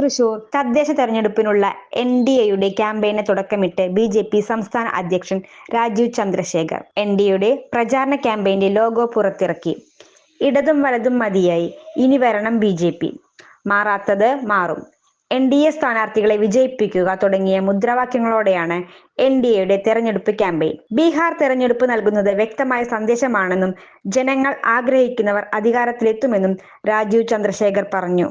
തൃശൂർ തദ്ദേശ തെരഞ്ഞെടുപ്പിനുള്ള N D എയുടെ ക്യാമ്പയിന് തുടക്കമിട്ട് ബി ജെ പി സംസ്ഥാന അധ്യക്ഷൻ രാജീവ് ചന്ദ്രശേഖർ. എൻ ഡി എയുടെ പ്രചാരണ ക്യാമ്പയിന്റെ ലോഗോ പുറത്തിറക്കി. ഇടതും വലതും മതിയായി. ഇനി വരണം ബി ജെ പി. മാറാത്തത് മാറും. എൻ ഡി എ സ്ഥാനാർത്ഥികളെ വിജയിപ്പിക്കുക തുടങ്ങിയ മുദ്രാവാക്യങ്ങളോടെയാണ് എൻ ഡി എയുടെ തെരഞ്ഞെടുപ്പ് ക്യാമ്പയിൻ. ബീഹാർ തെരഞ്ഞെടുപ്പ് നൽകുന്നത് വ്യക്തമായ സന്ദേശമാണെന്നും ജനങ്ങൾ ആഗ്രഹിക്കുന്നവർ അധികാരത്തിലെത്തുമെന്നും രാജീവ് ചന്ദ്രശേഖർ പറഞ്ഞു.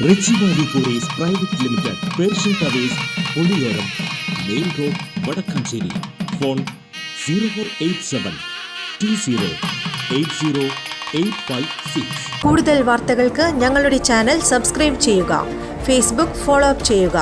Richie valley Kuries private limited Persian towers Puliyoram main road Vadakkanchery. Phone zero four eight seven two zero eight zero eight five six. കൂടുതൽ വാർത്തകൾക്ക് ഞങ്ങളുടെ ചാനൽ സബ്സ്ക്രൈബ് ചെയ്യുക. ഫേസ്ബുക്ക് ഫോളോ അപ്പ് ചെയ്യുക.